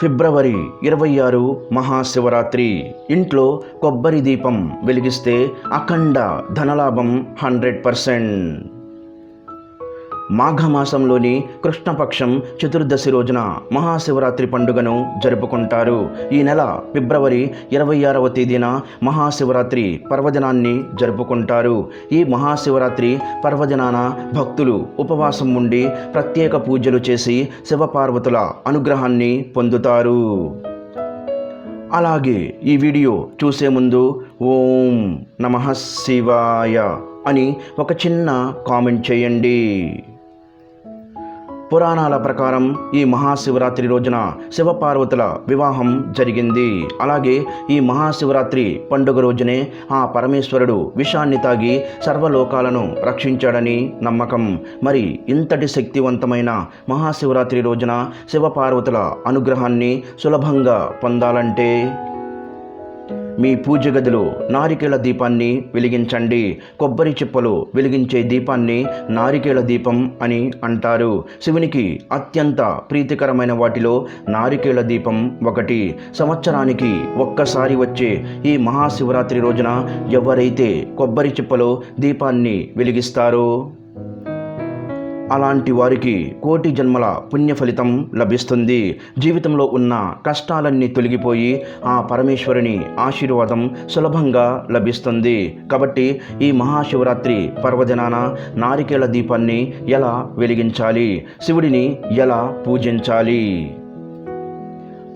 ఫిబ్రవరి ఇరవై ఆరు మహాశివరాత్రి. ఇంట్లో కొబ్బరి దీపం వెలిగిస్తే అఖండ ధనలాభం హండ్రెడ్ పర్సెంట్. మాఘమాసంలోని కృష్ణపక్షం చతుర్దశి రోజున మహాశివరాత్రి పండుగను జరుపుకుంటారు. ఈ నెల ఫిబ్రవరి ఇరవై ఆరవ తేదీన మహాశివరాత్రి పర్వదినాన్ని జరుపుకుంటారు. ఈ మహాశివరాత్రి పర్వదినాన భక్తులు ఉపవాసం ఉండి ప్రత్యేక పూజలు చేసి శివపార్వతుల అనుగ్రహాన్ని పొందుతారు. అలాగే ఈ వీడియో చూసే ముందు ఓం నమ శివాయ అని ఒక చిన్న కామెంట్ చేయండి. పురాణాల ప్రకారం ఈ మహాశివరాత్రి రోజున శివపార్వతుల వివాహం జరిగింది. అలాగే ఈ మహాశివరాత్రి పండుగ రోజునే ఆ పరమేశ్వరుడు విషాన్ని తాగి సర్వలోకాలను రక్షించాడని నమ్మకం. మరి ఇంతటి శక్తివంతమైన మహాశివరాత్రి రోజున శివపార్వతుల అనుగ్రహాన్ని సులభంగా పొందాలంటే మీ పూజ గదిలో నారికేళ దీపాన్ని వెలిగించండి. కొబ్బరి చిప్పలు వెలిగించే దీపాన్ని నారికేళ దీపం అని అంటారు. శివునికి అత్యంత ప్రీతికరమైన వాటిలో నారికేళ దీపం ఒకటి. సంవత్సరానికి ఒక్కసారి వచ్చే ఈ మహాశివరాత్రి రోజున ఎవరైతే కొబ్బరి చిప్పలో దీపాన్ని వెలిగిస్తారో అలాంటి వారికి కోటి జన్మల పుణ్య ఫలితం లభిస్తుంది. జీవితంలో ఉన్న కష్టాలన్నీ తొలగిపోయి ఆ పరమేశ్వరుని ఆశీర్వాదం సులభంగా లభిస్తుంది. కాబట్టి ఈ మహాశివరాత్రి పర్వదినాన నారికేళ దీపాన్ని ఎలా వెలిగించాలి? శివుడిని ఎలా పూజించాలి?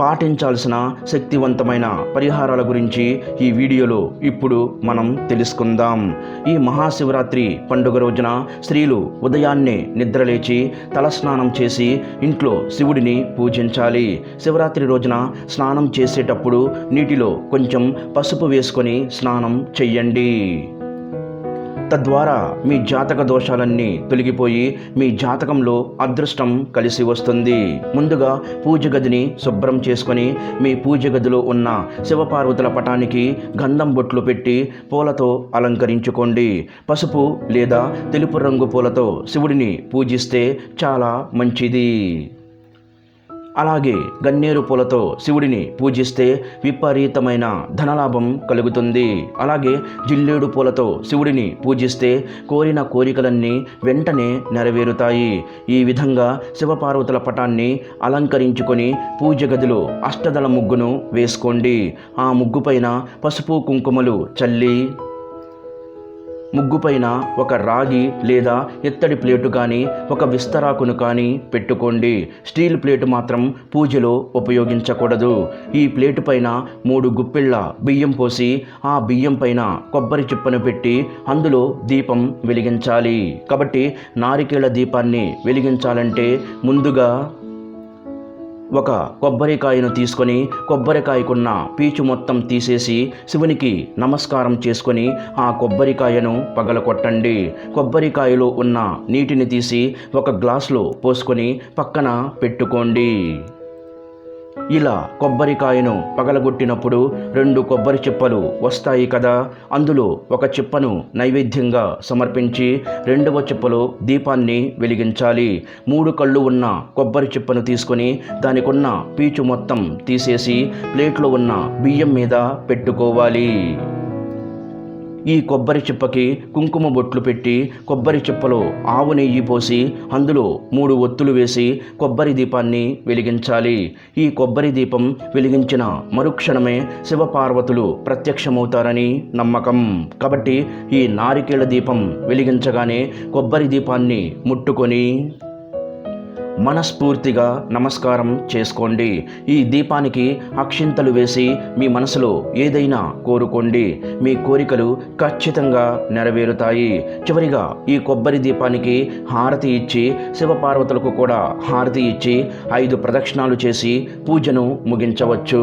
పాటించాల్సిన శక్తివంతమైన పరిహారాల గురించి ఈ వీడియోలో ఇప్పుడు మనం తెలుసుకుందాం. ఈ మహాశివరాత్రి పండుగ రోజున స్త్రీలు ఉదయాన్నే నిద్రలేచి తలస్నానం చేసి ఇంట్లో శివుడిని పూజించాలి. శివరాత్రి రోజున స్నానం చేసేటప్పుడు నీటిలో కొంచెం పసుపు వేసుకొని స్నానం చెయ్యండి. తద్వారా మీ జాతక దోషాలన్నీ తొలగిపోయి మీ జాతకంలో అదృష్టం కలిసి వస్తుంది. ముందుగా పూజ గదిని శుభ్రం చేసుకొని మీ పూజ గదిలో ఉన్న శివపార్వతుల పటానికి గంధం బొట్లు పెట్టి పూలతో అలంకరించుకోండి. పసుపు లేదా తెలుపు రంగు పూలతో శివుడిని పూజిస్తే చాలా మంచిది. అలాగే గన్నేరు పూలతో శివుడిని పూజిస్తే విపరీతమైన ధనలాభం కలుగుతుంది. అలాగే జిల్లేడు పూలతో శివుడిని పూజిస్తే కోరిన కోరికలన్నీ వెంటనే నెరవేరుతాయి. ఈ విధంగా శివపార్వతుల పటాన్ని అలంకరించుకొని పూజ గదిలో అష్టదళ ముగ్గును వేసుకోండి. ఆ ముగ్గుపైన పసుపు కుంకుమలు చల్లి ముగ్గుపైన ఒక రాగి లేదా ఇత్తడి ప్లేటు కానీ ఒక విస్తరాకును కానీ పెట్టుకోండి. స్టీల్ ప్లేటు మాత్రం పూజలో ఉపయోగించకూడదు. ఈ ప్లేటు పైన మూడు గుప్పిళ్ళ బియ్యం పోసి ఆ బియ్యం పైన కొబ్బరి చిప్పను పెట్టి అందులో దీపం వెలిగించాలి. కాబట్టి నారికేళ దీపాన్ని వెలిగించాలంటే ముందుగా ఒక కొబ్బరికాయను తీసుకొని కొబ్బరికాయకున్న పీచు మొత్తం తీసేసి శివునికి నమస్కారం చేసుకొని ఆ కొబ్బరికాయను పగలకొట్టండి కొబ్బరికాయలో ఉన్న నీటిని తీసి ఒక గ్లాసులో పోసుకొని పక్కన పెట్టుకోండి. ఇలా కొబ్బరికాయను పగలగొట్టినప్పుడు రెండు కొబ్బరి చిప్పలు వస్తాయి కదా అందులో ఒక చిప్పను నైవేద్యంగా సమర్పించి రెండవ చిప్పలో దీపాన్ని వెలిగించాలి. మూడు కళ్ళు ఉన్న కొబ్బరి చిప్పను తీసుకొని దానికున్న పీచు మొత్తం తీసేసి ప్లేట్లో ఉన్న బియ్యం మీద పెట్టుకోవాలి. ఈ కొబ్బరి చిప్పకి కుంకుమ బొట్లు పెట్టి కొబ్బరి చిప్పలో ఆవు నెయ్యి పోసి అందులో మూడు ఒత్తులు వేసి కొబ్బరి దీపాన్ని వెలిగించాలి. ఈ కొబ్బరి దీపం వెలిగించిన మరుక్షణమే శివపార్వతులు ప్రత్యక్షమవుతారని నమ్మకం. కాబట్టి ఈ నారికేళ దీపం వెలిగించగానే కొబ్బరి దీపాన్ని ముట్టుకొని మనస్ఫూర్తిగా నమస్కారం చేసుకోండి. ఈ దీపానికి అక్షింతలు వేసి మీ మనసులో ఏదైనా కోరుకోండి. మీ కోరికలు ఖచ్చితంగా నెరవేరుతాయి. చివరిగా ఈ కొబ్బరి దీపానికి హారతి ఇచ్చి శివపార్వతులకు కూడా హారతి ఇచ్చి ఐదు ప్రదక్షిణాలు చేసి పూజను ముగించవచ్చు.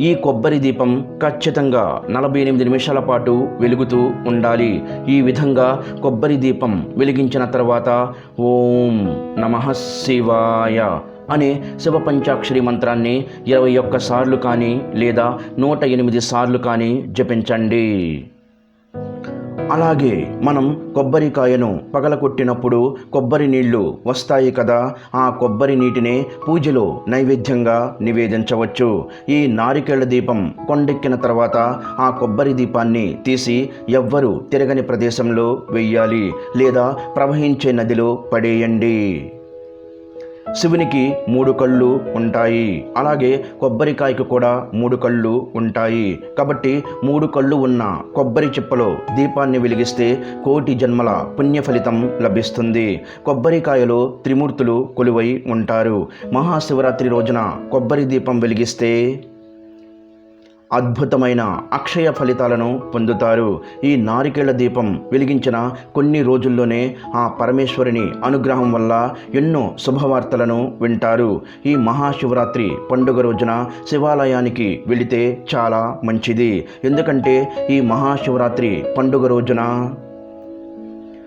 ఈ కొబ్బరి దీపం ఖచ్చితంగా నలభై ఎనిమిది నిమిషాల పాటు వెలుగుతూ ఉండాలి. ఈ విధంగా కొబ్బరి దీపం వెలిగించిన తర్వాత ఓం నమ శివాయ అనే శివ పంచాక్షరి మంత్రాన్ని ఇరవై ఒక్క సార్లు కానీ లేదా నూట ఎనిమిది సార్లు కానీ జపించండి. అలాగే మనం కొబ్బరికాయను పగలగొట్టినప్పుడు కొబ్బరి నీళ్ళు వస్తాయి కదా ఆ కొబ్బరి నీటినే పూజలో నైవేద్యంగా నివేదించవచ్చు. ఈ నారికేళ్ళ దీపం కొండెక్కిన తర్వాత ఆ కొబ్బరి దీపాన్ని తీసి ఎవ్వరు తిరగని ప్రదేశంలో వెయ్యాలి లేదా ప్రవహించే నదిలో పడేయండి. శివునికి మూడు కళ్ళు ఉంటాయి. అలాగే కొబ్బరికాయకు కూడా మూడు కళ్ళు ఉంటాయి. కాబట్టి మూడు కళ్ళు ఉన్న కొబ్బరి చిప్పలో దీపాన్ని వెలిగిస్తే కోటి జన్మల పుణ్య ఫలితం లభిస్తుంది. కొబ్బరికాయలో త్రిమూర్తులు కొలువై ఉంటారు. మహాశివరాత్రి రోజున కొబ్బరి దీపం వెలిగిస్తే అద్భుతమైన అక్షయ ఫలితాలను పొందుతారు. ఈ నారికేళ్ళ దీపం వెలిగించిన కొన్ని రోజుల్లోనే ఆ పరమేశ్వరుని అనుగ్రహం వల్ల ఎన్నో శుభవార్తలను వింటారు. ఈ మహాశివరాత్రి పండుగ రోజున శివాలయానికి వెళితే చాలా మంచిది. ఎందుకంటే ఈ మహాశివరాత్రి పండుగ రోజున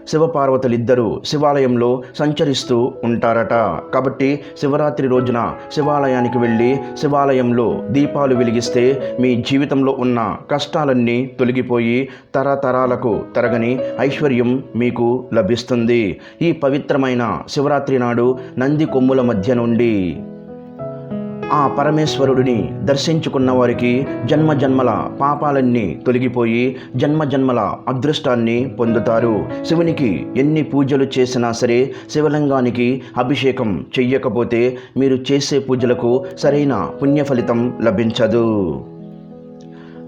శివపార్వతులిద్దరూ శివాలయంలో సంచరిస్తూ ఉంటారట. కాబట్టి శివరాత్రి రోజున శివాలయానికి వెళ్ళి శివాలయంలో దీపాలు వెలిగిస్తే మీ జీవితంలో ఉన్న కష్టాలన్నీ తొలగిపోయి తరతరాలకు తరగని ఐశ్వర్యం మీకు లభిస్తుంది. ఈ పవిత్రమైన శివరాత్రి నాడు నంది కొమ్ముల మధ్య నుండి ఆ పరమేశ్వరుడిని దర్శించుకున్న వారికి జన్మ జన్మల పాపాలన్నీ తొలగిపోయి జన్మ జన్మల అదృష్టాన్ని పొందుతారు. శివునికి ఎన్ని పూజలు చేసినా సరే శివలింగానికి అభిషేకం చెయ్యకపోతే మీరు చేసే పూజలకు సరైన పుణ్య ఫలితం లభించదు.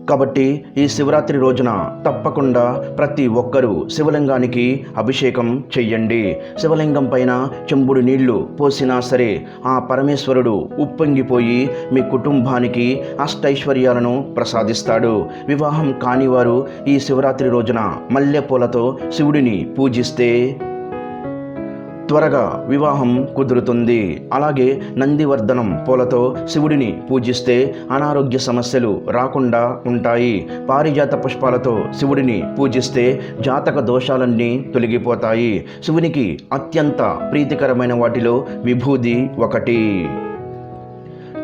కాబట్టి ఈ శివరాత్రి రోజున తప్పకుండా ప్రతి ఒక్కరూ శివలింగానికి అభిషేకం చెయ్యండి. శివలింగం పైన చెంబుడు నీళ్ళు పోసినా సరే ఆ పరమేశ్వరుడు ఉప్పొంగిపోయి మీ కుటుంబానికి అష్టైశ్వర్యాలను ప్రసాదిస్తాడు. వివాహం కానివారు ఈ శివరాత్రి రోజున మల్లెపూలతో శివుడిని పూజిస్తే త్వరగా వివాహం కుదురుతుంది. అలాగే నందివర్ధనం పూలతో శివుడిని పూజిస్తే అనారోగ్య సమస్యలు రాకుండా ఉంటాయి. పారిజాత పుష్పాలతో శివుడిని పూజిస్తే జాతక దోషాలన్నీ తొలగిపోతాయి. శివునికి అత్యంత ప్రీతికరమైన వాటిలో విభూది ఒకటి.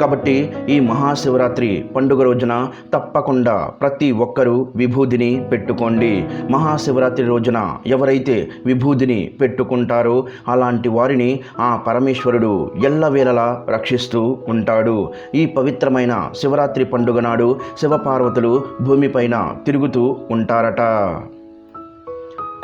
కాబట్టి ఈ మహాశివరాత్రి పండుగ రోజున తప్పకుండా ప్రతి ఒక్కరూ విభూదిని పెట్టుకోండి. మహాశివరాత్రి రోజున ఎవరైతే విభూదిని పెట్టుకుంటారో అలాంటి వారిని ఆ పరమేశ్వరుడు ఎల్లవేళలా రక్షిస్తూ ఉంటాడు. ఈ పవిత్రమైన శివరాత్రి పండుగ నాడు శివపార్వతులు భూమిపైన తిరుగుతూ ఉంటారట.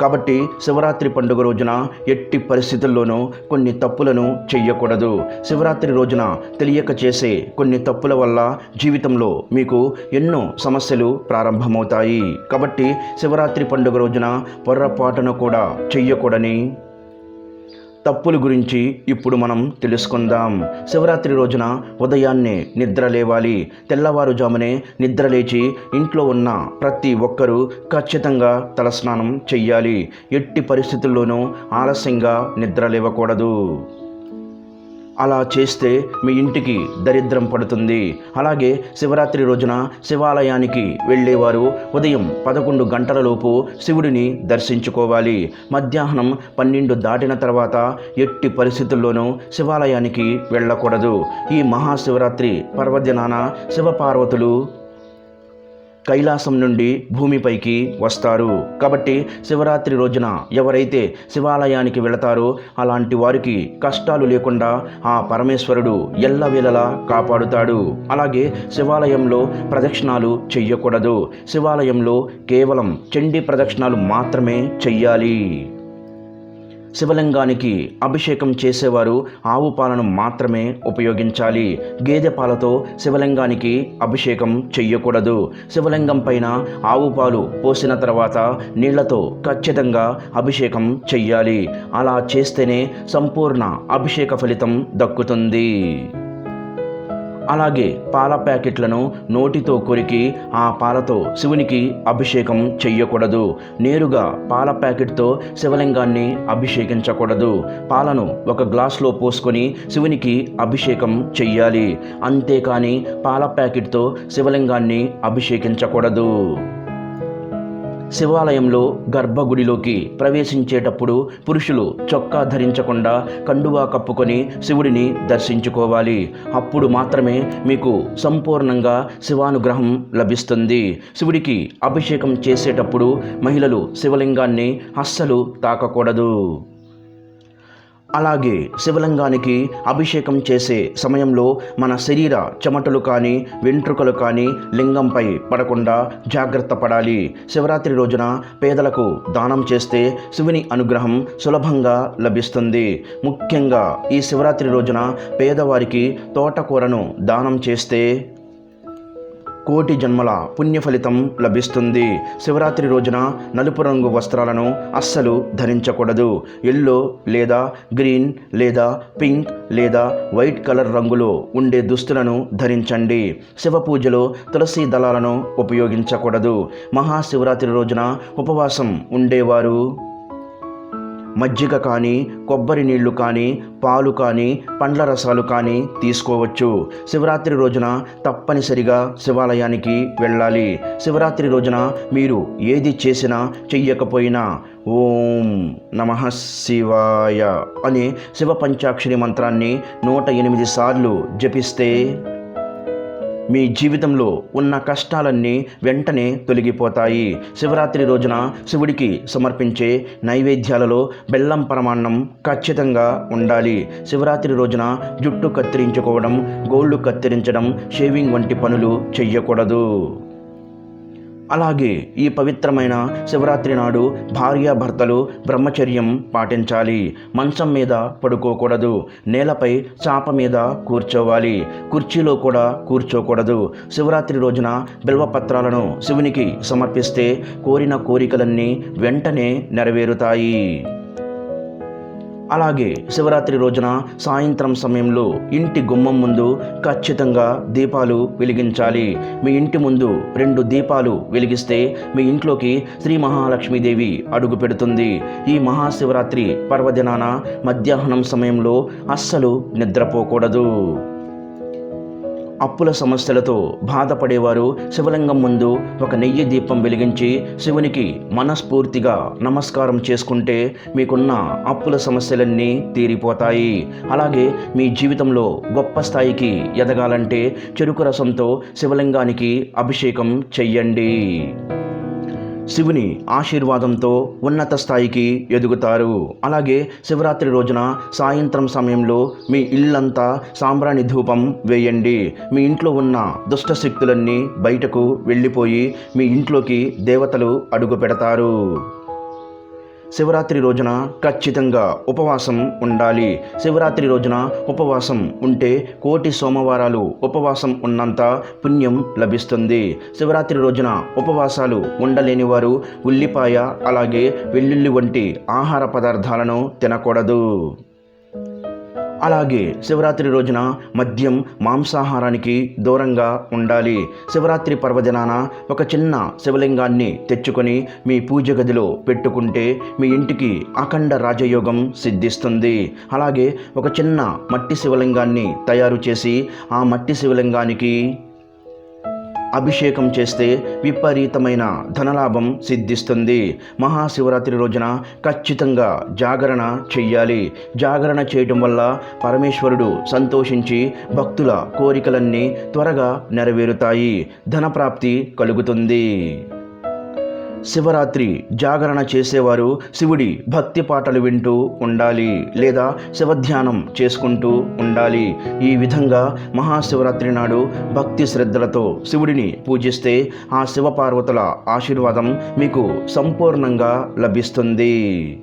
కాబట్టి శివరాత్రి పండుగ రోజున ఎట్టి పరిస్థితుల్లోనూ కొన్ని తప్పులను చెయ్యకూడదు. శివరాత్రి రోజున తెలియక చేసే కొన్ని తప్పుల వల్ల జీవితంలో మీకు ఎన్నో సమస్యలు ప్రారంభమవుతాయి. కాబట్టి శివరాత్రి పండుగ రోజున పొర్రపాటును కూడా చెయ్యకూడని తప్పుల గురించి ఇప్పుడు మనం తెలుసుకుందాం. శివరాత్రి రోజున ఉదయాన్నే నిద్ర లేవాలి. తెల్లవారుజామునే నిద్ర లేచి ఇంట్లో ఉన్న ప్రతి ఒక్కరూ ఖచ్చితంగా తలస్నానం చెయ్యాలి. ఎట్టి పరిస్థితుల్లోనూ ఆలస్యంగా నిద్ర లేవకూడదు. అలా చేస్తే మీ ఇంటికి దరిద్రం పడుతుంది. అలాగే శివరాత్రి రోజున శివాలయానికి వెళ్ళేవారు ఉదయం పదకొండు గంటలలోపు శివుడిని దర్శించుకోవాలి. మధ్యాహ్నం పన్నెండు దాటిన తర్వాత ఎట్టి పరిస్థితుల్లోనూ శివాలయానికి వెళ్ళకూడదు. ఈ మహాశివరాత్రి పర్వదినాన శివపార్వతులు కైలాసం నుండి భూమిపైకి వస్తారు. కాబట్టి శివరాత్రి రోజున ఎవరైతే శివాలయానికి వెళతారో అలాంటి వారికి కష్టాలు లేకుండా ఆ పరమేశ్వరుడు ఎల్లవేళలా కాపాడుతాడు. అలాగే శివాలయంలో ప్రదక్షిణాలు చెయ్యకూడదు. శివాలయంలో కేవలం చండీ ప్రదక్షిణాలు మాత్రమే చెయ్యాలి. శివలింగానికి అభిషేకం చేసేవారు ఆవు పాలను మాత్రమే ఉపయోగించాలి. గేదె పాలతో శివలింగానికి అభిషేకం చెయ్యకూడదు. శివలింగం పైన ఆవు పాలు పోసిన తర్వాత నీళ్ళతో ఖచ్చితంగా అభిషేకం చెయ్యాలి. అలా చేస్తేనే సంపూర్ణ అభిషేక ఫలితం దక్కుతుంది. అలాగే పాల ప్యాకెట్లను నోటితో కొరికి ఆ పాలతో శివునికి అభిషేకం చెయ్యకూడదు. నేరుగా పాల ప్యాకెట్తో శివలింగాన్ని అభిషేకించకూడదు. పాలను ఒక గ్లాస్లో పోసుకొని శివునికి అభిషేకం చెయ్యాలి. అంతేకాని పాల ప్యాకెట్తో శివలింగాన్ని అభిషేకించకూడదు. శివాలయంలో గర్భగుడిలోకి ప్రవేశించేటప్పుడు పురుషులు చొక్కా ధరించకుండా కండువా కప్పుకొని శివుడిని దర్శించుకోవాలి. అప్పుడు మాత్రమే మీకు సంపూర్ణంగా శివానుగ్రహం లభిస్తుంది. శివుడికి అభిషేకం చేసేటప్పుడు మహిళలు శివలింగాన్ని అస్సలు తాకకూడదు. అలాగే శివలింగానికి అభిషేకం చేసే సమయంలో మన శరీర చెమటలు కానీ వెంట్రుకలు కానీ లింగంపై పడకుండా జాగ్రత్త పడాలి. శివరాత్రి రోజున పేదలకు దానం చేస్తే శివుని అనుగ్రహం సులభంగా లభిస్తుంది. ముఖ్యంగా ఈ శివరాత్రి రోజున పేదవారికి తోటకూరను దానం చేస్తే కోటి జన్మల పుణ్య ఫలితం లభిస్తుంది. శివరాత్రి రోజున నలుపు రంగు వస్త్రాలను అస్సలు ధరించకూడదు. ఎల్లో లేదా గ్రీన్ లేదా పింక్ లేదా వైట్ కలర్ రంగులో ఉండే దుస్తులను ధరించండి. శివ పూజలో తులసి దళాలను ఉపయోగించకూడదు. మహాశివరాత్రి రోజున ఉపవాసం ఉండేవారు మజ్జిగ కానీ కొబ్బరి నీళ్ళు కానీ పాలు కానీ పండ్ల రసాలు కానీ తీసుకోవచ్చు. శివరాత్రి రోజున తప్పనిసరిగా శివాలయానికి వెళ్ళాలి. శివరాత్రి రోజున మీరు ఏది చేసినా చెయ్యకపోయినా ఓం నమ శివాయ అనే శివ పంచాక్షరి మంత్రాన్ని నూట ఎనిమిది సార్లు జపిస్తే మీ జీవితంలో ఉన్న కష్టాలన్నీ వెంటనే తొలగిపోతాయి. శివరాత్రి రోజున శివుడికి సమర్పించే నైవేద్యాలలో బెల్లం పరమాన్నం ఖచ్చితంగా ఉండాలి. శివరాత్రి రోజున జుట్టు కత్తిరించుకోవడం గోళ్ళు కత్తిరించడం షేవింగ్ వంటి పనులు చెయ్యకూడదు. అలాగే ఈ పవిత్రమైన శివరాత్రి నాడు భార్యాభర్తలు బ్రహ్మచర్యం పాటించాలి. మంచం మీద పడుకోకూడదు. నేలపై చాప మీద కూర్చోవాలి. కుర్చీలో కూడా కూర్చోకూడదు. శివరాత్రి రోజున బిల్వపత్రాలను శివునికి సమర్పిస్తే కోరిన కోరికలన్నీ వెంటనే నెరవేరుతాయి. అలాగే శివరాత్రి రోజున సాయంత్రం సమయంలో ఇంటి గుమ్మం ముందు ఖచ్చితంగా దీపాలు వెలిగించాలి. మీ ఇంటి ముందు రెండు దీపాలు వెలిగిస్తే మీ ఇంట్లోకి శ్రీ మహాలక్ష్మీదేవి అడుగు పెడుతుంది. ఈ మహాశివరాత్రి పర్వదినాన మధ్యాహ్నం సమయంలో అస్సలు నిద్రపోకూడదు. అప్పుల సమస్యలతో బాధపడేవారు శివలింగం ముందు ఒక నెయ్యి దీపం వెలిగించి శివునికి మనస్ఫూర్తిగా నమస్కారం చేసుకుంటే మీకున్న అప్పుల సమస్యలన్నీ తీరిపోతాయి. అలాగే మీ జీవితంలో గొప్ప స్థాయికి ఎదగాలంటే చెరుకు రసంతో శివలింగానికి అభిషేకం చెయ్యండి. శివుని ఆశీర్వాదంతో ఉన్నత స్థాయికి ఎదుగుతారు. అలాగే శివరాత్రి రోజున సాయంత్రం సమయంలో మీ ఇల్లంతా సాంబ్రాణి ధూపం వేయండి. మీ ఇంట్లో ఉన్న దుష్ట శక్తులన్నీ బయటకు వెళ్ళిపోయి మీ ఇంట్లోకి దేవతలు అడుగు పెడతారు. శివరాత్రి రోజున ఖచ్చితంగా ఉపవాసం ఉండాలి. శివరాత్రి రోజున ఉపవాసం ఉంటే కోటి సోమవారాలు ఉపవాసం ఉన్నంత పుణ్యం లభిస్తుంది. శివరాత్రి రోజున ఉపవాసాలు ఉండలేని వారు ఉల్లిపాయ అలాగే వెల్లుల్లి వంటి ఆహార పదార్థాలను తినకూడదు. అలాగే శివరాత్రి రోజున మద్యం మాంసాహారానికి దూరంగా ఉండాలి. శివరాత్రి పర్వదినాన ఒక చిన్న శివలింగాన్ని తెచ్చుకొని మీ పూజ గదిలో పెట్టుకుంటే మీ ఇంటికి అఖండ రాజయోగం సిద్ధిస్తుంది. అలాగే ఒక చిన్న మట్టి శివలింగాన్ని తయారు చేసి ఆ మట్టి శివలింగానికి అభిషేకం చేస్తే విపరీతమైన ధనలాభం సిద్ధిస్తుంది. మహాశివరాత్రి రోజున ఖచ్చితంగా జాగరణ చెయ్యాలి. జాగరణ చేయటం వల్ల పరమేశ్వరుడు సంతోషించి భక్తుల కోరికలన్నీ త్వరగా నెరవేరుతాయి. ధనప్రాప్తి కలుగుతుంది. శివరాత్రి జాగరణ చేసేవారు శివుడి భక్తి పాటలు వింటూ ఉండాలి లేదా శివధ్యానం చేసుకుంటూ ఉండాలి. ఈ విధంగా మహాశివరాత్రి నాడు భక్తి శ్రద్ధలతో శివుడిని పూజిస్తే ఆ శివపార్వతుల ఆశీర్వాదం మీకు సంపూర్ణంగా లభిస్తుంది.